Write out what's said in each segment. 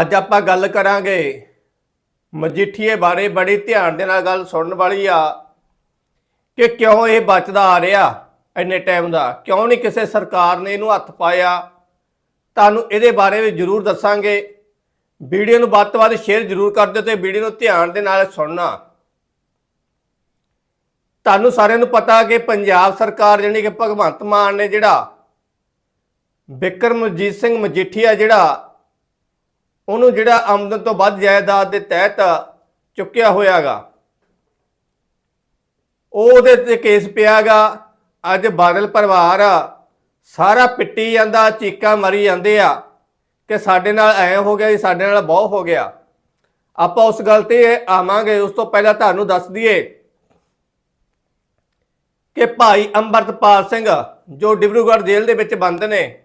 ਅੱਜ ਆਪਾਂ ਗੱਲ ਕਰਾਂਗੇ ਮਜੀਠੀਏ ਬਾਰੇ ਬੜੀ ਧਿਆਨ ਦੇ ਨਾਲ ਗੱਲ ਸੁਣਨ ਵਾਲੀ ਆ ਕਿ ਕਿਉਂ ਇਹ ਬਚਦਾ ਆ ਰਿਹਾ ਇੰਨੇ ਟਾਈਮ ਦਾ? ਕਿਉਂ ਨਹੀਂ ਕਿਸੇ ਸਰਕਾਰ ਨੇ ਇਹਨੂੰ ਹੱਥ ਪਾਇਆ? ਤੁਹਾਨੂੰ ਇਹਦੇ ਬਾਰੇ ਵੀ ਜ਼ਰੂਰ ਦੱਸਾਂਗੇ। ਵੀਡੀਓ ਨੂੰ ਵੱਧ ਤੋਂ ਵੱਧ ਸ਼ੇਅਰ ਜ਼ਰੂਰ ਕਰ ਦਿਓ ਤੇ ਵੀਡੀਓ ਨੂੰ ਧਿਆਨ ਦੇ ਨਾਲ ਸੁਣਨਾ। ਤੁਹਾਨੂੰ ਸਾਰਿਆਂ ਨੂੰ ਪਤਾ ਕਿ ਪੰਜਾਬ ਸਰਕਾਰ ਜਿਹੜੀ ਕਿ ਭਗਵੰਤ ਮਾਨ ਨੇ ਜਿਹੜਾ ਬਿਕਰਮਜੀਤ ਸਿੰਘ ਮਜੀਠੀਆ ਜਿਹੜਾ ਉਹਨੂੰ ਜਿਹੜਾ ਆਮਦਨ ਤੋਂ ਵੱਧ ਜਾਇਦਾਦ ਦੇ ਤਹਿਤ ਚੁੱਕਿਆ ਹੋਇਆਗਾ, ਉਹ ਉਹਦੇ ਤੇ ਕੇਸ ਪਿਆਗਾ। ਅੱਜ ਬਾਦਲ ਪਰਿਵਾਰ ਸਾਰਾ ਪਿੱਟੀ ਜਾਂਦਾ, ਚੀਕਾਂ ਮਾਰੀ ਜਾਂਦੇ ਆ ਕਿ ਸਾਡੇ ਨਾਲ ਐ ਹੋ ਗਿਆ ਜੀ, ਸਾਡੇ ਨਾਲ ਬਹੁਤ ਹੋ ਗਿਆ। ਆਪਾਂ ਉਸ ਗੱਲ ਤੇ ਆਵਾਂਗੇ, ਉਸ ਤੋਂ ਪਹਿਲਾਂ ਤੁਹਾਨੂੰ ਦੱਸ ਦਈਏ ਕਿ ਭਾਈ ਅੰਮ੍ਰਿਤਪਾਲ ਸਿੰਘ ਜੋ ਡਿਬਰੂਗੜ੍ਹ ਜੇਲ੍ਹ ਦੇ ਵਿੱਚ ਬੰਦ ਨੇ,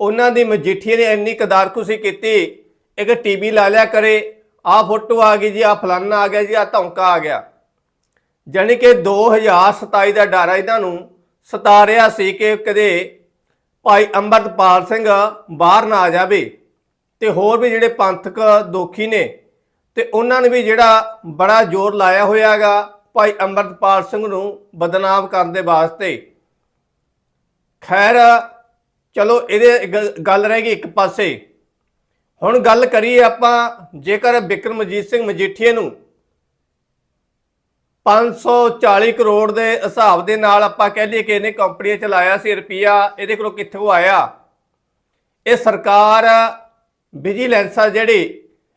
ਉਹਨਾਂ ਦੀ ਮਜੀਠੀਏ ਨੇ ਇੰਨੀ ਕਦਾਰਕੁਸੀ ਕੀਤੀ ਇੱਕ ਟੀਵੀ ਲਾ ਲਿਆ ਕਰੇ, ਆਹ ਫੋਟੋ ਆ ਗਈ ਜੀ ਆ ਫਲਾਨਾ ਆ ਗਿਆ ਜੀ ਆ ਧੌਂਕਾ ਆ ਗਿਆ। ਜਾਣੀ ਕਿ 2027 ਦਾ ਡਰ ਇਹਨਾਂ ਨੂੰ ਸਤਾ ਰਿਹਾ ਸੀ ਕਿ ਕਦੇ ਭਾਈ ਅੰਮ੍ਰਿਤਪਾਲ ਸਿੰਘ ਬਾਹਰ ਨਾ ਆ ਜਾਵੇ ਤੇ ਹੋਰ ਵੀ ਜਿਹੜੇ ਪੰਥਕ ਦੋਖੀ ਨੇ ਤੇ ਉਹਨਾਂ ਨੇ ਵੀ ਜਿਹੜਾ ਬੜਾ ਜ਼ੋਰ ਲਾਇਆ ਹੋਇਆਗਾ ਭਾਈ ਅੰਮ੍ਰਿਤਪਾਲ ਸਿੰਘ ਨੂੰ ਬਦਨਾਮ ਕਰਨ ਦੇ ਵਾਸਤੇ। ਖੈਰ, ਚਲੋ ਇਹਦੇ ਗ- ਗੱਲ ਰਹਿ ਗਈ ਇੱਕ ਪਾਸੇ। ਹੁਣ ਗੱਲ ਕਰੀਏ ਆਪਾਂ ਜੇਕਰ ਬਿਕਰਮਜੀਤ ਸਿੰਘ ਮਜੀਠੀਏ ਨੂੰ 540 ਕਰੋੜ ਦੇ ਹਿਸਾਬ ਦੇ ਨਾਲ ਆਪਾਂ ਕਹਿ ਲਈਏ ਕਿ ਇਹਨੇ ਕੰਪਨੀਆਂ ਚਲਾਇਆ ਸੀ ਰੁਪਿਆ ਇਹਦੇ ਕੋਲੋਂ ਕਿੱਥੋਂ ਆਇਆ? ਇਹ ਸਰਕਾਰ ਵਿਜੀਲੈਂਸ ਆ ਜਿਹੜੀ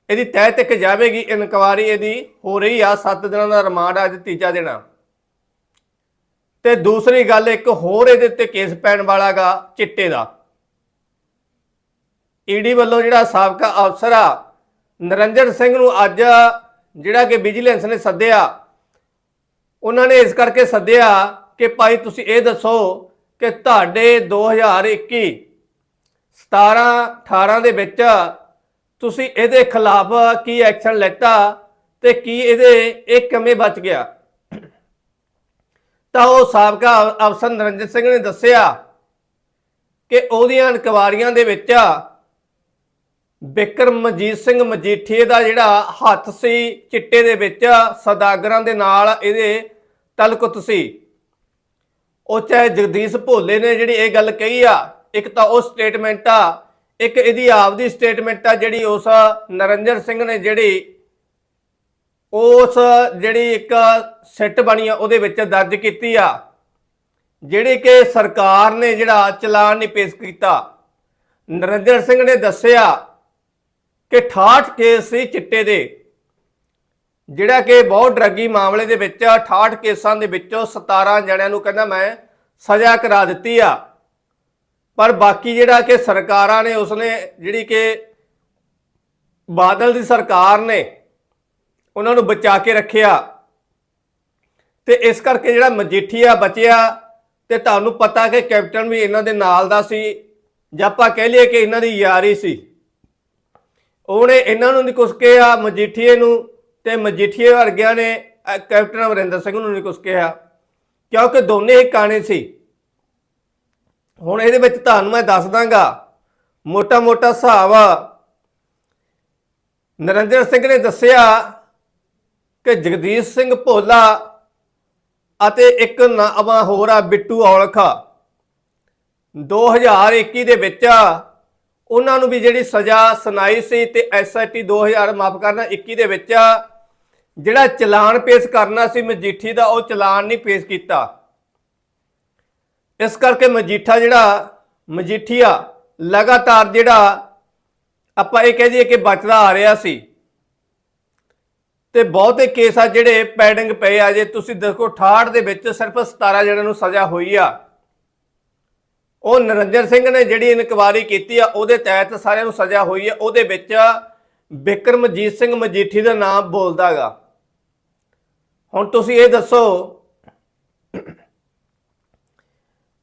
ਇਹਦੀ ਤਹਿ ਤੱਕ ਜਾਵੇਗੀ ਇਨਕੁਆਰੀ ਇਹਦੀ ਹੋ ਰਹੀ ਆ 7 ਦਿਨਾਂ ਦਾ ਰਿਮਾਂਡ ਆ, ਅੱਜ ਤੀਜਾ ਦਿਨ ਤੇ ਦੂਸਰੀ ਗੱਲ ਇੱਕ ਹੋਰ ਇਹਦੇ ਉੱਤੇ ਕੇਸ ਪੈਣ ਵਾਲਾਗਾ ਚਿੱਟੇ ਦਾ। ਈਡੀ ਵੱਲੋਂ ਜਿਹੜਾ ਸਾਬਕਾ ਅਫਸਰ ਆ, ਨਰਿੰਦਰ ਸਿੰਘ ਨੂੰ ਅੱਜ ਜਿਹੜਾ ਕਿ ਵਿਜੀਲੈਂਸ ਨੇ ਸੱਦਿਆ, ਉਹਨਾਂ ਨੇ ਇਸ ਕਰਕੇ ਸੱਦਿਆ ਕਿ ਭਾਈ ਤੁਸੀਂ ਇਹ ਦੱਸੋ ਕਿ ਤੁਹਾਡੇ 2021 17 18 ਦੇ ਵਿੱਚ ਤੁਸੀਂ ਇਹਦੇ ਖਿਲਾਫ ਕੀ ਐਕਸ਼ਨ ਲੈਤਾ ਤੇ ਕੀ ਇਹਦੇ, ਇਹ ਕਿਵੇਂ ਬਚ ਗਿਆ? ਤਾਂ ਉਹ ਸਾਬਕਾ ਅਫਸਰ ਨਰਿੰਦਰ ਸਿੰਘ ਨੇ ਦੱਸਿਆ ਕਿ ਉਹਦੀਆਂ ਇਨਕੁਆਰੀਆਂ ਦੇ ਵਿੱਚ ਬਿਕਰਮਜੀਤ ਸਿੰਘ ਮਜੀਠੀਏ ਦਾ ਜਿਹੜਾ ਹੱਥ ਸੀ, ਚਿੱਟੇ ਦੇ ਵਿੱਚ ਸਦਾਗਰਾਂ ਦੇ ਨਾਲ ਇਹਦੇ ਤਲਕੁਤ ਸੀ। ਉਹ ਚਾਹੇ ਜਗਦੀਸ਼ ਭੋਲੇ ਨੇ ਜਿਹੜੀ ਇਹ ਗੱਲ ਕਹੀ ਆ, ਇੱਕ ਤਾਂ ਉਹ ਸਟੇਟਮੈਂਟ ਆ, ਇੱਕ ਇਹਦੀ ਆਪਦੀ ਸਟੇਟਮੈਂਟ ਆ ਜਿਹੜੀ ਉਸ ਨਰਿੰਦਰ ਸਿੰਘ ਨੇ ਜਿਹੜੀ ਉਸ ਜਿਹੜੀ ਇੱਕ ਸਿੱਟ ਬਣੀ ਆ, ਉਹਦੇ ਵਿੱਚ ਦਰਜ ਕੀਤੀ ਆ, ਜਿਹੜੀ ਕਿ ਸਰਕਾਰ ਨੇ ਜਿਹੜਾ ਚਲਾਨ ਨਹੀਂ ਪੇਸ਼ ਕੀਤਾ। ਨਰਿੰਦਰ ਸਿੰਘ ਨੇ ਦੱਸਿਆ ਕਿ 68 ਕੇਸ ਸੀ ਚਿੱਟੇ ਦੇ, ਜਿਹੜਾ ਕਿ ਬਹੁਤ ਡਰੱਗੀ ਮਾਮਲੇ ਦੇ ਵਿੱਚ 68 ਕੇਸਾਂ ਦੇ ਵਿੱਚੋਂ 17 ਜਣਿਆਂ ਨੂੰ ਕਹਿੰਦਾ ਮੈਂ ਸਜ਼ਾ ਕਰਾ ਦਿੱਤੀ ਆ। ਪਰ ਬਾਕੀ ਜਿਹੜਾ ਕਿ ਸਰਕਾਰਾਂ ਨੇ, ਉਸਨੇ ਜਿਹੜੀ ਕਿ ਬਾਦਲ ਦੀ ਸਰਕਾਰ ਨੇ, ਉਹਨਾਂ ਨੂੰ ਬਚਾ ਕੇ ਰੱਖਿਆ। ਤੇ ਇਸ ਕਰਕੇ ਜਿਹੜਾ ਮਜੀਠੀਆ ਬਚਿਆ, ਤੇ ਤੁਹਾਨੂੰ ਪਤਾ ਕਿ ਕੈਪਟਨ ਵੀ ਇਹਨਾਂ ਦੇ ਨਾਲ ਦਾ ਸੀ, ਜਾਂ ਆਪਾਂ ਕਹਿ ਲਈਏ ਕਿ ਇਹਨਾਂ ਦੀ ਯਾਰੀ ਸੀ। ਉਹਨੇ ਇਹਨਾਂ ਨੂੰ ਨਹੀਂ ਕੁਛ ਕਿਹਾ, ਮਜੀਠੀਏ ਨੂੰ ਤੇ ਮਜੀਠੀਏ ਵਰਗਿਆਂ ਨੇ ਕੈਪਟਨ ਅਮਰਿੰਦਰ ਸਿੰਘ ਨੂੰ ਨਹੀਂ ਕੁਛ ਕਿਹਾ। ਕਿਉਂਕਿ ਦੋਨੇ ਹੀ ਕਾਣੇ ਸੀ। ਹੁਣ ਇਹਦੇ ਵਿੱਚ ਤੁਹਾਨੂੰ ਮੈਂ ਦੱਸ ਦਾਂਗਾ ਮੋਟਾ ਮੋਟਾ ਹਿਸਾਬ ਨਰਿੰਦਰ ਸਿੰਘ ਨੇ ਦੱਸਿਆ ਕਿ ਜਗਦੀਸ਼ ਸਿੰਘ ਭੋਲਾ ਅਤੇ ਇੱਕ ਨਾਮਾ ਹੋਰ ਆ ਬਿੱਟੂ ਔਲਖਾ। 2021 ਦੇ ਵਿੱਚ ਉਹਨਾਂ ਨੂੰ ਵੀ ਜਿਹੜੀ ਸਜ਼ਾ ਸੁਣਾਈ ਸੀ ਤੇ ਐਸਆਈਟੀ 2000 ਮਾਫ ਕਰਨਾ 21 ਦੇ ਵਿੱਚ ਜਿਹੜਾ ਚਲਾਨ ਪੇਸ਼ ਕਰਨਾ ਸੀ ਮਜੀਠੀ ਦਾ, ਉਹ ਚਲਾਨ ਨਹੀਂ ਪੇਸ਼ ਕੀਤਾ। ਇਸ ਕਰਕੇ ਮਜੀਠਾ ਜਿਹੜਾ ਮਜੀਠੀਆ ਲਗਾਤਾਰ ਜਿਹੜਾ ਆਪਾਂ ਇਹ ਕਹਿ ਦਈਏ ਕਿ ਬਚਦਾ ਆ ਰਿਹਾ ਸੀ। ਤੇ ਬਹੁਤੇ ਕੇਸ ਆ ਜਿਹੜੇ ਪੈਡਿੰਗ ਪਏ ਆ, ਜੇ ਤੁਸੀਂ ਦੇਖੋ 68 ਦੇ ਵਿੱਚ ਸਿਰਫ 17 ਜਣਿਆਂ ਨੂੰ ਸਜ਼ਾ ਹੋਈ ਆ। ਉਹ ਨਰਿੰਦਰ ਸਿੰਘ ਨੇ ਜਿਹੜੀ ਇਨਕੁਆਰੀ ਕੀਤੀ ਆ, ਉਹਦੇ ਤਹਿਤ ਸਾਰਿਆਂ ਨੂੰ ਸਜ਼ਾ ਹੋਈ ਆ ਉਹਦੇ ਵਿੱਚ ਬਿਕਰਮਜੀਤ ਸਿੰਘ ਮਜੀਠੀ ਦਾ ਨਾਮ ਬੋਲਦਾਗਾ ਹੁਣ ਤੁਸੀਂ ਇਹ ਦੱਸੋ,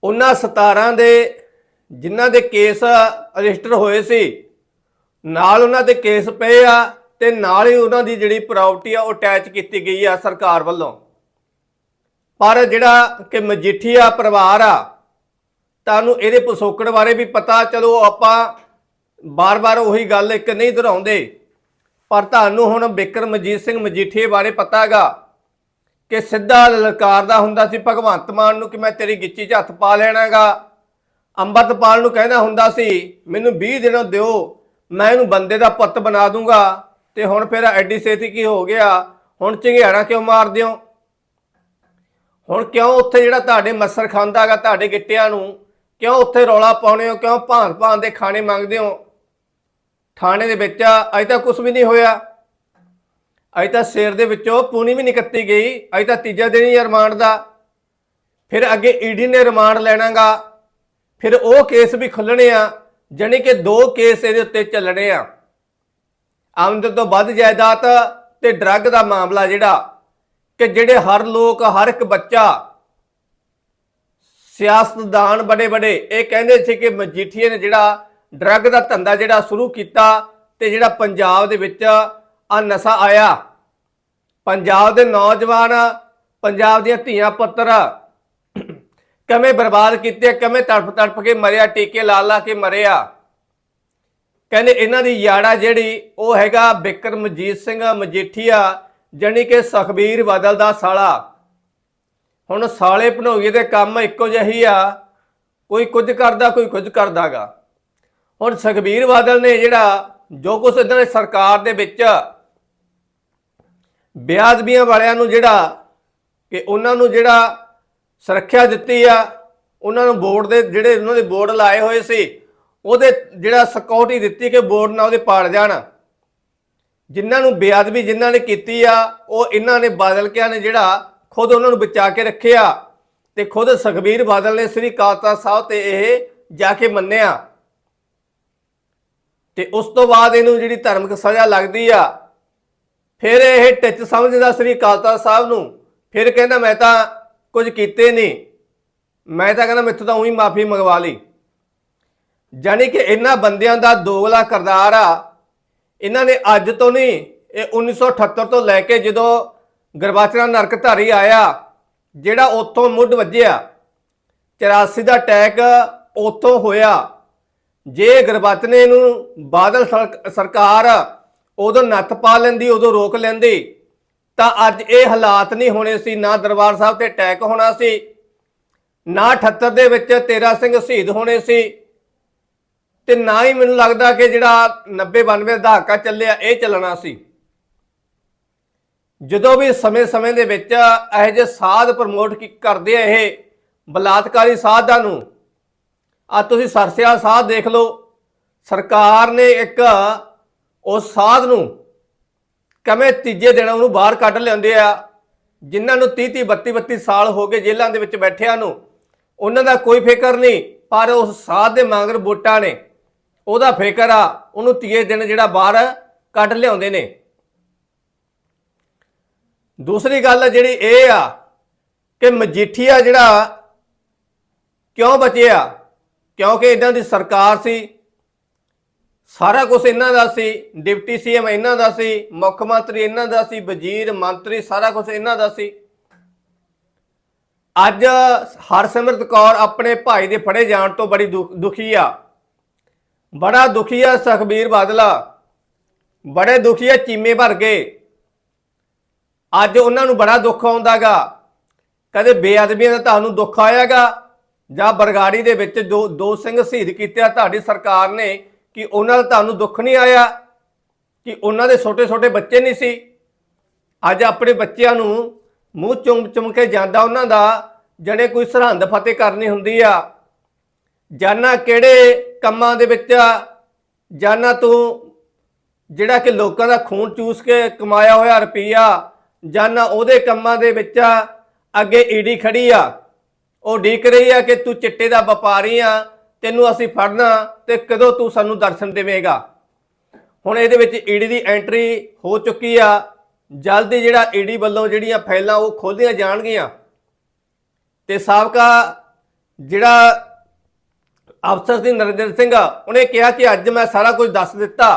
ਉਹਨਾਂ 17 ਦੇ, ਜਿਨ੍ਹਾਂ ਦੇ ਕੇਸ ਰਜਿਸਟਰ ਹੋਏ ਸੀ, ਨਾਲ ਉਹਨਾਂ ਦੇ ਕੇਸ ਪਏ ਆ ਤੇ ਨਾਲ ਹੀ ਉਹਨਾਂ ਦੀ ਜਿਹੜੀ ਪ੍ਰਾਪਰਟੀ ਆ, ਉਹ ਅਟੈਚ ਕੀਤੀ ਗਈ ਆ ਸਰਕਾਰ ਵੱਲੋਂ। ਪਰ ਜਿਹੜਾ ਕਿ ਮਜੀਠੀਆ ਪਰਿਵਾਰ ਆ ਤੁਹਾਨੂੰ ਇਹਦੇ ਪਿਛੋਕੜ ਬਾਰੇ ਵੀ ਪਤਾ, ਚਲੋ ਆਪਾਂ ਬਾਰ-ਬਾਰ ਉਹੀ ਗੱਲ ਇੱਕ ਨਹੀਂ ਦੁਹਰਾਉਂਦੇ। ਪਰ ਤੁਹਾਨੂੰ ਹੁਣ ਬਿਕਰਮਜੀਤ ਸਿੰਘ ਮਜੀਠੀਏ ਬਾਰੇ ਪਤਾ ਹੈਗਾ ਕਿ ਸਿੱਧਾ ਲਲਕਾਰਦਾ ਹੁੰਦਾ ਸੀ, ਭਗਵੰਤ ਮਾਨ ਨੂੰ ਕਿ ਮੈਂ ਤੇਰੀ ਗਿੱਚੀ 'ਚ ਹੱਥ ਪਾ ਲੈਣਾਗਾ ਅੰਮ੍ਰਿਤਪਾਲ ਨੂੰ ਕਹਿੰਦਾ ਹੁੰਦਾ ਸੀ, ਮੈਨੂੰ 20 ਦਿਨ ਦਿਓ, ਮੈਂ ਇਹਨੂੰ ਬੰਦੇ ਦਾ ਪੁੱਤ ਬਣਾ ਦੂੰਗਾ। ਤੇ ਹੁਣ ਫਿਰ ਐਡੀ ਛੇਤੀ ਕੀ ਹੋ ਗਿਆ? ਹੁਣ ਝੰਗਿਆੜਾ ਕਿਉਂ ਮਾਰ ਦਿਓ? ਹੁਣ ਕਿਉਂ ਉੱਥੇ ਜਿਹੜਾ ਤੁਹਾਡੇ ਮੱਸਰ ਖਾਂਦਾਗਾ ਤੁਹਾਡੇ ਗਿੱਟਿਆਂ ਨੂੰ? ਕਿਉਂ ਉੱਥੇ ਰੌਲਾ ਪਾਉਣੇ ਹੋ? ਕਿਉਂ ਭਾਂ ਭਾਂ ਦੇ ਖਾਣੇ ਮੰਗਦੇ ਹੋ? ਥਾਣੇ ਦੇ ਵਿੱਚ ਅਜੇ ਤਾਂ ਕੁਝ ਵੀ ਨਹੀਂ ਹੋਇਆ। ਅਜੇ ਤਾਂ ਸਿਰ ਦੇ ਵਿੱਚੋਂ ਪੂਣੀ ਵੀ ਨਹੀਂ ਕੱਤੀ ਗਈ। ਅਜੇ ਤਾਂ ਤੀਜਾ ਦਿਨ ਹੀ ਰਿਮਾਂਡ ਦਾ। ਫਿਰ ਅੱਗੇ ਈਡੀ ਨੇ ਰਿਮਾਂਡ ਲੈਣਾਗਾ। ਫਿਰ ਉਹ ਕੇਸ ਵੀ ਖੁੱਲਣੇ ਆ, ਜਾਣੀ ਕਿ ਦੋ ਕੇਸ ਇਹਦੇ ਉੱਤੇ ਚੱਲਣੇ ਆ। ਆਮਦਨ ਤੋਂ ਵੱਧ ਜਾਇਦਾਦ ਤੇ ਡਰੱਗ ਦਾ ਮਾਮਲਾ ਜਿਹੜਾ, ਕਿ ਜਿਹੜੇ ਹਰ ਲੋਕ, ਹਰ ਇੱਕ ਬੱਚਾ ਸਿਆਸਤਦਾਨ ਬੜੇ ਬੜੇ। ਇਹ ਕਹਿੰਦੇ ਸੀ ਕਿ ਮਜੀਠੀਏ ਨੇ ਜਿਹੜਾ ਡਰੱਗ ਦਾ ਧੰਦਾ ਜਿਹੜਾ ਸ਼ੁਰੂ ਕੀਤਾ ਤੇ ਜਿਹੜਾ ਪੰਜਾਬ ਦੇ ਵਿੱਚ ਆ ਨਸ਼ਾ ਆਇਆ। ਪੰਜਾਬ ਦੇ ਨੌਜਵਾਨ, ਪੰਜਾਬ ਦੀਆਂ ਧੀਆਂ ਪੁੱਤਰ ਕਿਵੇਂ ਬਰਬਾਦ ਕੀਤੇ, ਕਿਵੇਂ ਤੜਫ ਤੜਫ ਕੇ ਮਰਿਆ, ਟੀਕੇ ਲਾ ਲਾ ਕੇ ਮਰਿਆ। ਕਹਿੰਦੇ ਇਹਨਾਂ ਦੀ ਯਾੜਾ ਜਿਹੜੀ ਉਹ ਹੈਗਾ ਬਿਕਰਮਜੀਤ ਸਿੰਘ ਮਜੀਠੀਆ, ਜਾਣੀ ਕਿ ਸੁਖਬੀਰ ਬਾਦਲ ਦਾ ਸਾਲਾ। ਹੁਣ ਸਾਲੇ ਭਨੋਈਏ ਦੇ ਕੰਮ ਇੱਕੋ ਜਿਹੀ ਆ। ਕੋਈ ਕੁਝ ਕਰਦਾ, ਕੋਈ ਕੁਝ ਕਰਦਾਗਾ। ਹੁਣ ਸੁਖਬੀਰ ਬਾਦਲ ਨੇ ਜਿਹੜਾ ਜੋ ਕੁਝ ਇਦਾਂ ਦੀ ਸਰਕਾਰ ਦੇ ਵਿੱਚ ਵਿਆਜ਼ਬੀਆਂ ਵਾਲਿਆਂ ਨੂੰ ਜਿਹੜਾ ਕਿ ਉਹਨਾਂ ਨੂੰ ਜਿਹੜਾ ਸੁਰੱਖਿਆ ਦਿੱਤੀ ਆ, ਉਹਨਾਂ ਨੂੰ ਬੋਰਡ ਦੇ ਜਿਹੜੇ ਉਹਨਾਂ ਦੇ ਬੋਰਡ ਲਾਏ ਹੋਏ ਸੀ, ਉਹਦੇ ਜਿਹੜਾ ਸਿਕਿਉਰਿਟੀ ਦਿੱਤੀ ਕਿ ਬੋਰਡ ਨਾ ਉਹਦੇ ਪਾੜ ਜਾਣ। ਜਿਨ੍ਹਾਂ ਨੂੰ ਬੇਅਦਬੀ ਜਿਨ੍ਹਾਂ ਨੇ ਕੀਤੀ ਆ, ਉਹ ਇਹਨਾਂ ਨੇ ਬਾਦਲ ਕਿਆ ਨੇ ਜਿਹੜਾ ਖੁਦ ਉਹਨਾਂ ਨੂੰ ਬਚਾ ਕੇ ਰੱਖਿਆ ਤੇ ਖੁਦ ਸੁਖਬੀਰ ਬਾਦਲ ਨੇ ਸ੍ਰੀ ਕਾਲਤਾ ਸਾਹਿਬ ਤੇ ਇਹ ਜਾ ਕੇ ਮੰਨਿਆ। ਤੇ ਉਸ ਤੋਂ ਬਾਅਦ ਇਹਨੂੰ ਜਿਹੜੀ ਧਾਰਮਿਕ ਸਜ਼ਾ ਲੱਗਦੀ ਆ, ਫਿਰ ਇਹ ਟਿੱਚ ਸਮਝਦਾ ਸ੍ਰੀ ਕਾਲਤਾ ਸਾਹਿਬ ਨੂੰ। ਫਿਰ ਕਹਿੰਦਾ, ਮੈਂ ਤਾਂ ਕੁਝ ਕੀਤੇ ਨਹੀਂ। ਮੈਂ ਤਾਂ ਕਹਿੰਦਾ, ਮੈਥੋਂ ਤਾਂ ਉਹੀ ਮਾਫੀ ਮੰਗਵਾ ਲਈ। ਜਾਣੀ ਕਿ ਇਹਨਾਂ ਬੰਦਿਆਂ ਦਾ ਦੋਗਲਾ ਕਰਦਾਰ ਆ। ਇਹਨਾਂ ਨੇ ਅੱਜ ਤੋਂ ਨਹੀਂ, ਇਹ 1978 ਤੋਂ ਲੈ ਕੇ ਜਦੋਂ ਗਰਬਾਚਰਾ ਨਰਕ ਧਾਰੀ ਆਇਆ, ਜਿਹੜਾ ਉੱਥੋਂ ਮੁੱਢ ਵੱਜਿਆ। 84 ਦਾ ਅਟੈਕ ਉੱਥੋਂ ਹੋਇਆ। ਜੇ ਗਰਬਚਨੇ ਨੂੰ ਬਾਦਲ ਸਰਕ- ਸਰਕਾਰ ਉਦੋਂ ਨੱਥ ਪਾ ਲੈਂਦੀ, ਉਦੋਂ ਰੋਕ ਲੈਂਦੀ, ਤਾਂ ਅੱਜ ਇਹ ਹਾਲਾਤ ਨਹੀਂ ਹੋਣੇ ਸੀ, ਨਾ ਦਰਬਾਰ ਸਾਹਿਬ ਤੇ ਅਟੈਕ ਹੋਣਾ ਸੀ, ਨਾ 78 ਦੇ ਵਿੱਚ ਤੇਰਾ ਸਿੰਘ ਸ਼ਹੀਦ ਹੋਣੇ ਸੀ। ਤੇ ਨਾ ਹੀ ਮੈਨੂੰ ਲੱਗਦਾ ਕਿ ਜਿਹੜਾ 90 92 ਦਾ ਦਹਾਕਾ ਚੱਲਿਆ, ਇਹ ਚੱਲਣਾ ਸੀ। ਜਦੋਂ ਵੀ ਸਮੇਂ-ਸਮੇਂ ਦੇ ਵਿੱਚ ਇਹੋ ਜਿਹੇ ਸਾਧ ਪ੍ਰਮੋਟ ਕੀ ਕਰਦੇ ਆ ਇਹ ਬਲਾਤਕਾਰੀ ਸਾਧਾਂ ਨੂੰ ਆ ਤੁਸੀਂ ਸਰਸਿਆ ਸਾਧ ਦੇਖ ਲਓ, ਸਰਕਾਰ ਨੇ ਇੱਕ ਉਸ ਸਾਧ ਨੂੰ ਕਮੇ ਤੀਜੇ ਦਿਨ ਉਹਨੂੰ ਬਾਹਰ ਕੱਢ ਲਿਆਉਂਦੇ ਆ, ਜਿਨ੍ਹਾਂ ਨੂੰ 30 30 32 32 ਸਾਲ ਹੋ ਗਏ ਜੇਲ੍ਹਾਂ ਦੇ ਵਿੱਚ ਬੈਠਿਆਂ ਨੂੰ, ਉਹਨਾਂ ਦਾ ਕੋਈ ਫਿਕਰ ਨਹੀਂ, ਪਰ ਉਸ ਸਾਧ ਦੇ ਮੰਗਰ ਵੋਟਾਂ ਨੇ, ਉਹਦਾ ਫਿਕਰ ਆ, ਉਹਨੂੰ ਤੀਏ ਦਿਨ ਜਿਹੜਾ ਬਾਹਰ ਕੱਢ ਲਿਆਉਂਦੇ ਨੇ। ਦੂਸਰੀ ਗੱਲ ਜਿਹੜੀ ਇਹ ਆ ਕਿ ਮਜੀਠੀਆ ਜਿਹੜਾ ਕਿਉਂ ਬਚਿਆ ਕਿਉਂਕਿ ਇਹਨਾਂ ਦੀ ਸਰਕਾਰ ਸੀ, ਸਾਰਾ ਕੁਝ ਇਹਨਾਂ ਦਾ ਸੀ, ਡਿਪਟੀ ਸੀਐਮ ਇਹਨਾਂ ਦਾ ਸੀ, ਮੁੱਖ ਮੰਤਰੀ ਇਹਨਾਂ ਦਾ ਸੀ, ਵਜ਼ੀਰ, ਮੰਤਰੀ ਸਾਰਾ ਕੁਝ ਇਹਨਾਂ ਦਾ ਸੀ। ਅੱਜ ਹਰਸਿਮਰਤ ਕੌਰ ਆਪਣੇ ਭਾਈ ਦੇ ਫੜੇ ਜਾਣ ਤੋਂ ਬੜੀ ਦੁਖ- ਦੁਖੀ ਆ। ਬੜਾ ਦੁਖੀ ਆ ਸੁਖਬੀਰ ਬਾਦਲਾ। ਬੜੇ ਦੁਖੀ ਆ ਚੀਮੇ ਭਰ ਗਏ ਅੱਜ ਉਹਨਾਂ ਨੂੰ ਬੜਾ ਦੁੱਖ ਆਉਂਦਾਗਾ। ਕਦੇ ਬੇਅਦਬੀਆਂ ਦਾ ਤੁਹਾਨੂੰ ਦੁੱਖ ਆਇਆਗਾ? ਜਾਂ ਬਰਗਾੜੀ ਦੇ ਵਿੱਚ ਦੋ ਦੋ ਸਿੰਘ ਸ਼ਹੀਦ ਕੀਤੇ ਆ, ਤੁਹਾਡੀ ਸਰਕਾਰ ਨੇ ਕਿ ਉਹਨਾਂ ਦਾ ਤੁਹਾਨੂੰ ਦੁੱਖ ਨਹੀਂ ਆਇਆ? ਕਿ ਉਹਨਾਂ ਦੇ ਛੋਟੇ ਛੋਟੇ ਬੱਚੇ ਨਹੀਂ ਸੀ? ਅੱਜ ਆਪਣੇ ਬੱਚਿਆਂ ਨੂੰ ਮੂੰਹ ਚੁੰਮ ਚੁੰਮ ਕੇ ਜਾਂਦਾ ਉਹਨਾਂ ਦਾ, ਜਣੇ ਕੋਈ ਸਰਹੰਦ ਫਤਿਹ ਕਰਨੀ ਹੁੰਦੀ ਆ। ਜਾਨਾ ਕਿਹੜੇ ਕੰਮਾਂ ਦੇ ਵਿੱਚ ਜਾਨਾ ਤੂੰ ਜਿਹੜਾ ਕਿ ਲੋਕਾਂ ਦਾ ਖੂਨ ਚੂਸ ਕੇ ਕਮਾਇਆ ਹੋਇਆ ਰੁਪਈਆ ਜਾਨਾ ਉਹਦੇ ਕੰਮਾਂ ਦੇ ਵਿੱਚ ਅੱਗੇ ਈਡੀ ਖੜੀ ਆ। ਉਹ ਢੀਕ ਰਹੀ ਆ ਕਿ ਤੂੰ ਚਿੱਟੇ ਦਾ ਵਪਾਰੀ ਆ, ਤੈਨੂੰ ਅਸੀਂ ਫੜਨਾ ਤੇ ਕਦੋਂ ਤੂੰ ਸਾਨੂੰ ਦਰਸ਼ਨ ਦੇਵੇਂਗਾ। ਹੁਣ ਇਹਦੇ ਵਿੱਚ ਈਡੀ ਦੀ ਐਂਟਰੀ ਹੋ ਚੁੱਕੀ ਆ। ਜਲਦੀ ਜਿਹੜਾ ਈਡੀ ਵੱਲੋਂ ਜਿਹੜੀਆਂ ਫਾਈਲਾਂ ਉਹ ਖੋਲੀਆਂ ਜਾਣਗੀਆਂ। ਤੇ ਸਾਬਕਾ ਜਿਹੜਾ ਅਫਸਰ ਸੀ ਨਰਿੰਦਰ ਸਿੰਘ ਉਹਨੇ ਕਿਹਾ ਕਿ ਅੱਜ ਮੈਂ ਸਾਰਾ ਕੁਝ ਦੱਸ ਦਿੱਤਾ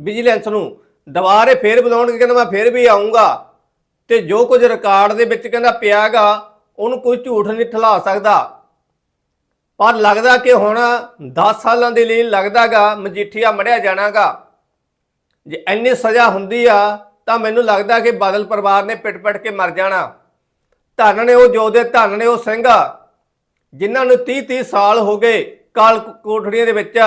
ਵਿਜੀਲੈਂਸ ਨੂੰ। ਦੁਬਾਰੇ ਫੇਰ ਬੁਲਾਉਣਗੇ, ਕਹਿੰਦਾ ਮੈਂ ਫੇਰ ਵੀ ਆਉਂਗਾ ਤੇ ਜੋ ਕੁਝ ਰਿਕਾਰਡ ਦੇ ਵਿੱਚ ਕਹਿੰਦਾ ਪਿਆਗਾ, ਉਹਨੂੰ ਕੋਈ ਝੂਠ ਨਹੀਂ ਠਲਾ ਸਕਦਾ। ਪਰ ਲੱਗਦਾ ਕਿ ਹੁਣ 10 ਸਾਲਾਂ ਦੇ ਲਈ ਲੱਗਦਾਗਾ, ਮਜੀਠੀਆ ਮੜਿਆ ਜਾਣਾਗਾ। ਜੇ ਇੰਨੀ ਸਜ਼ਾ ਹੁੰਦੀ ਆ, ਤਾਂ ਮੈਨੂੰ ਲੱਗਦਾ ਕਿ ਬਾਦਲ ਪਰਿਵਾਰ ਨੇ ਪਿਟ-ਪਿਟ ਕੇ ਮਰ ਜਾਣਾ। ਧੰਨ ਨੇ ਉਹ ਜੋਧੇ, ਧੰਨ ਨੇ ਉਹ ਸਿੰਘ, ਜਿਨ੍ਹਾਂ ਨੂੰ 30-30 ਸਾਲ ਹੋ ਗਏ ਕਾਲ ਕੋਠੜੀਆਂ ਦੇ ਵਿੱਚ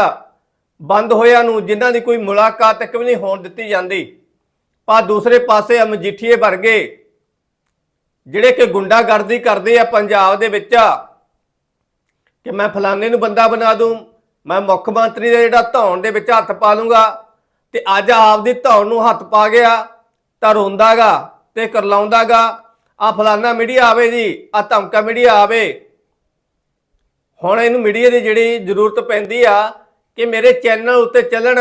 ਬੰਦ ਹੋਇਆਂ ਨੂੰ, ਜਿਨ੍ਹਾਂ ਦੀ ਕੋਈ ਮੁਲਾਕਾਤ ਤੱਕ ਵੀ ਨਹੀਂ ਹੋਣ ਦਿੱਤੀ ਜਾਂਦੀ। ਪਰ ਦੂਸਰੇ ਪਾਸੇ ਆ ਮਜੀਠੀਏ ਵਰਗੇ ਜਿਹੜੇ ਕਿ ਗੁੰਡਾਗਰਦੀ ਕਰਦੇ ਆ ਪੰਜਾਬ ਦੇ ਵਿੱਚ ਕਿ ਮੈਂ ਫਲਾਣੇ ਨੂੰ ਬੰਦਾ ਬਣਾ ਦੂੰ, ਮੈਂ ਮੁੱਖ ਮੰਤਰੀ ਦੇ ਜਿਹੜਾ ਧੌਣ ਦੇ ਵਿੱਚ ਹੱਥ ਪਾ ਲੂੰਗਾ ਤੇ ਅੱਜ ਆਪਦੀ ਧੌਣ ਨੂੰ ਹੱਥ ਪਾ ਗਿਆ, ਤਾਂ ਰੋਂਦਾਗਾ ਤੇ ਕਰਲਾਉਂਦਾਗਾ, ਆ ਫਲਾਣਾ ਮੀਡੀਆ ਆਵੇ ਜੀ, ਆ ਧਮਕਾ ਮੀਡੀਆ ਆਵੇ। ਹੁਣ ਇਹਨੂੰ ਮੀਡੀਆ ਦੀ ਜਿਹੜੀ ਜ਼ਰੂਰਤ ਪੈਂਦੀ ਆ ਕਿ ਮੇਰੇ ਚੈਨਲ ਉੱਤੇ ਚੱਲਣ।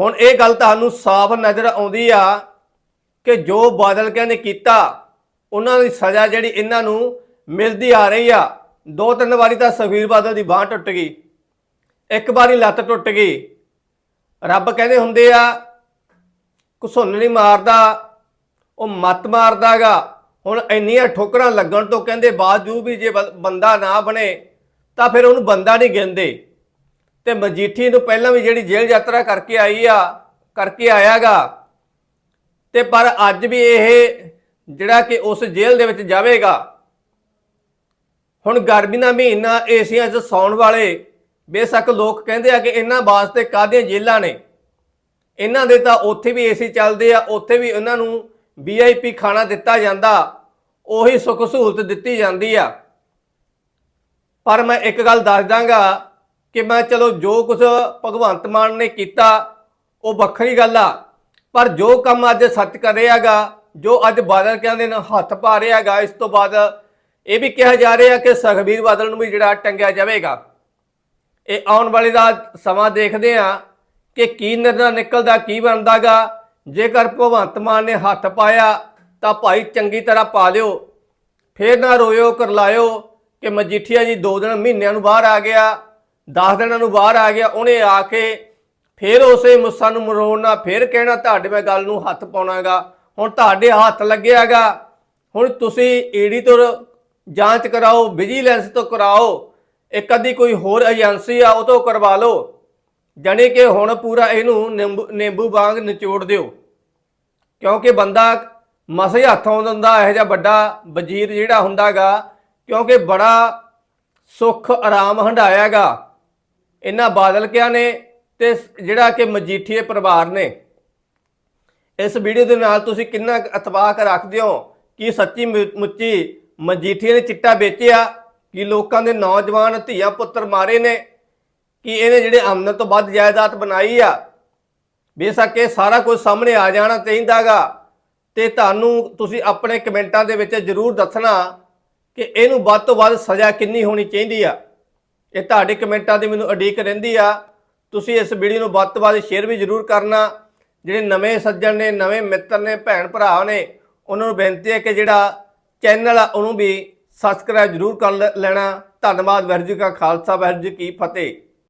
ਹੁਣ ਇਹ ਗੱਲ ਤੁਹਾਨੂੰ ਸਾਫ਼ ਨਜ਼ਰ ਆਉਂਦੀ ਆ ਕਿ ਜੋ ਬਾਦਲ ਕਹਿੰਦੇ ਕੀਤਾ, ਉਹਨਾਂ ਦੀ ਸਜ਼ਾ ਜਿਹੜੀ ਇਹਨਾਂ ਨੂੰ ਮਿਲਦੀ ਆ ਰਹੀ ਆ। ਦੋ ਤਿੰਨ ਵਾਰੀ ਤਾਂ ਸੁਖਬੀਰ ਬਾਦਲ ਦੀ ਬਾਹ ਟੁੱਟ ਗਈ, ਇੱਕ ਵਾਰੀ ਲੱਤ ਟੁੱਟ ਗਈ। ਰੱਬ ਕਹਿੰਦੇ ਹੁੰਦੇ ਆ ਘੁਸੁੰਨ ਨਹੀਂ ਮਾਰਦਾ, ਉਹ ਮੱਤ ਮਾਰਦਾਗਾ। ਹੁਣ ਇੰਨੀਆਂ ਠੋਕਰਾਂ ਲੱਗਣ ਤੋਂ ਕਹਿੰਦੇ ਬਾਵਜੂਦ ਵੀ ਜੇ ਬੰ- ਬੰਦਾ ਨਾ ਬਣੇ, ਤਾਂ ਫਿਰ ਉਹਨੂੰ ਬੰਦਾ ਨਹੀਂ ਗਿਣਦੇ। ਤੇ ਮਜੀਠੀ ਨੂੰ ਪਹਿਲਾਂ ਵੀ ਜਿਹੜੀ ਜੇਲ੍ਹ ਯਾਤਰਾ ਕਰਕੇ ਆਈ ਆ, ਕਰਕੇ ਆਇਆਗਾ। ਤੇ ਪਰ ਅੱਜ ਵੀ ਇਹ ਜਿਹੜਾ ਕਿ ਉਸ ਜੇਲ੍ਹ ਦੇ ਵਿੱਚ ਜਾਵੇਗਾ। ਹੁਣ ਗਰਮੀ ਦਾ ਮਹੀਨਾ ਏਸੀਆਂ 'ਚ ਸੌਣ ਵਾਲੇ ਬੇਸ਼ੱਕ ਲੋਕ ਕਹਿੰਦੇ ਆ ਕਿ ਇਹਨਾਂ ਵਾਸਤੇ ਕਾਹਦੀਆਂ ਜੇਲ੍ਹਾਂ ਨੇ? ਇਹਨਾਂ ਦੇ ਤਾਂ ਉੱਥੇ ਵੀ ਏਸੀ ਚੱਲਦੇ ਆ, ਉੱਥੇ ਵੀ ਉਹਨਾਂ ਨੂੰ ਵੀਆਈਪੀ ਖਾਣਾ ਦਿੱਤਾ ਜਾਂਦਾ, ਉਹੀ ਸੁੱਖ ਸਹੂਲਤ ਦਿੱਤੀ ਜਾਂਦੀ ਆ। ਪਰ ਮੈਂ ਇੱਕ ਗੱਲ ਦੱਸ ਦਾਂਗਾ ਕਿ ਮੈਂ ਚਲੋ ਜੋ ਕੁਝ ਭਗਵੰਤ ਮਾਨ ਨੇ ਕੀਤਾ, ਉਹ ਵੱਖਰੀ ਗੱਲ ਆ। ਪਰ ਜੋ ਕੰਮ ਅੱਜ ਸੱਚ ਕਰ ਰਿਹਾਗਾ ਜੋ ਅੱਜ ਬਾਦਲ ਕਹਿੰਦੇ ਨੇ ਹੱਥ ਪਾ ਰਿਹਾਗਾ ਇਸ ਤੋਂ ਬਾਅਦ ਇਹ ਵੀ ਕਿਹਾ ਜਾ ਰਿਹਾ ਕਿ ਸੁਖਬੀਰ ਬਾਦਲ ਨੂੰ ਵੀ ਜਿਹੜਾ ਟੰਗਿਆ ਜਾਵੇਗਾ। ਇਹ ਆਉਣ ਵਾਲੇ ਦਾ ਸਮਾਂ ਦੇਖਦੇ ਆ ਕਿ ਕੀ ਨਿਰਣਾ ਨਿਕਲਦਾ, ਕੀ ਬਣਦਾਗਾ। ਜੇਕਰ ਭਗਵੰਤ ਮਾਨ ਨੇ ਹੱਥ ਪਾਇਆ, ਤਾਂ ਭਾਈ ਚੰਗੀ ਤਰ੍ਹਾਂ ਪਾ ਲਿਓ। ਫੇਰ ਨਾ ਰੋਇਓ, ਕਰਲਾਇਓ ਕਿ ਮਜੀਠੀਆ ਜੀ 2 ਦਿਨ ਮਹੀਨਿਆਂ ਨੂੰ ਬਾਹਰ ਆ ਗਿਆ। 10 ਦਿਨਾਂ ਨੂੰ ਬਾਹਰ ਆ ਗਿਆ, ਉਹਨੇ ਆ ਕੇ ਫਿਰ ਉਸੇ ਮੁੱਸਾ ਨੂੰ ਮਰੋੜਨਾ ਫਿਰ ਕਹਿਣਾ, ਤੁਹਾਡੇ ਮੈਂ ਗੱਲ ਨੂੰ ਹੱਥ ਪਾਉਣਾਗਾ। ਹੁਣ ਤੁਹਾਡੇ ਹੱਥ ਲੱਗਿਆਗਾ। ਹੁਣ ਤੁਸੀਂ ਈਡੀ ਤੋਂ ਜਾਂਚ ਕਰਾਓ, ਵਿਜੀਲੈਂਸ ਤੋਂ ਕਰਾਓ। ਇੱਕ ਅੱਧੀ ਕੋਈ ਹੋਰ ਏਜੰਸੀ ਆ, ਉਹ ਤੋਂ ਕਰਵਾ ਲਓ। ਜਾਣੀ ਕਿ ਹੁਣ ਪੂਰਾ ਇਹਨੂੰ ਨਿੰਬੂ ਨਿੰਬੂ ਵਾਂਗ ਨਿਚੋੜ ਦਿਓ। ਕਿਉਂਕਿ ਬੰਦਾ ਮਸੇ ਹੱਥ ਆਉਂਦਾ ਹੁੰਦਾ ਇਹੋ ਜਿਹਾ ਵੱਡਾ ਵਜ਼ੀਰ ਜਿਹੜਾ ਹੁੰਦਾਗਾ, ਕਿਉਂਕਿ ਬੜਾ ਸੁੱਖ, ਆਰਾਮ ਹੰਡਾਇਆਗਾ। ਇਹਨਾਂ ਬਾਦਲਕਿਆਂ ਨੇ ਤੇ ਜਿਹੜਾ ਕਿ ਮਜੀਠੀਏ ਪਰਿਵਾਰ ਨੇ। ਇਸ ਵੀਡੀਓ ਦੇ ਨਾਲ ਤੁਸੀਂ ਕਿੰਨਾ ਕੁ ਇਤਬਾਕ ਰੱਖਦੇ ਹੋ? ਕਿ ਸੱਚੀ ਮੁ- ਮੁੱਚੀ ਮਜੀਠੀਏ ਨੇ ਚਿੱਟਾ ਵੇਚਿਆ? ਕਿ ਲੋਕਾਂ ਦੇ ਨੌਜਵਾਨ ਧੀਆ ਪੁੱਤਰ ਮਾਰੇ ਨੇ? ਕਿ ਇਹਨੇ ਜਿਹੜੇ ਆਮਦਨ ਤੋਂ ਵੱਧ ਜਾਇਦਾਦ ਬਣਾਈ ਆ? ਬੇਸ਼ੱਕ ਇਹ ਸਾਰਾ ਕੁਝ ਸਾਹਮਣੇ ਆ ਜਾਣਾ ਚਾਹੀਦਾਗਾ। ਤੇ ਤੁਹਾਨੂੰ ਤੁਸੀਂ ਆਪਣੇ ਕਮੈਂਟਾਂ ਦੇ ਵਿੱਚ ਜਰੂਰ ਦੱਸਣਾ ਕਿ ਇਹਨੂੰ ਵੱਧ ਤੋਂ ਵੱਧ ਸਜ਼ਾ ਕਿੰਨੀ ਹੋਣੀ ਚਾਹੀਦੀ ਆ। ਇਹ ਤੁਹਾਡੇ ਕਮੈਂਟਾਂ ਦੀ ਮੈਨੂੰ ਉਡੀਕ ਰਹਿੰਦੀ ਆ। ਤੁਸੀਂ ਇਸ ਵੀਡੀਓ ਨੂੰ ਵੱਧ ਤੋਂ ਵੱਧ ਸ਼ੇਅਰ ਵੀ ਜਰੂਰ ਕਰਨਾ। ਜਿਹੜੇ ਨਵੇਂ ਸੱਜਣ ਨੇ, ਨਵੇਂ ਮਿੱਤਰ ਨੇ, ਭੈਣ ਭਰਾ ਨੇ, ਉਹਨਾਂ ਨੂੰ ਬੇਨਤੀ ਹੈ ਕਿ ਜਿਹੜਾ ਚੈਨਲ ਆ, ਉਹਨੂੰ ਵੀ ਸਬਸਕ੍ਰਾਈਬ ਜਰੂਰ ਕਰ ਲੈਣਾ। ਧੰਨਵਾਦ, ਵਾਹਿਗੁਰੂ ਜੀ ਕਾ ਖਾਲਸਾ, ਵਾਹਿਗੁਰੂ ਜੀ ਕੀ ਫਤਿਹ।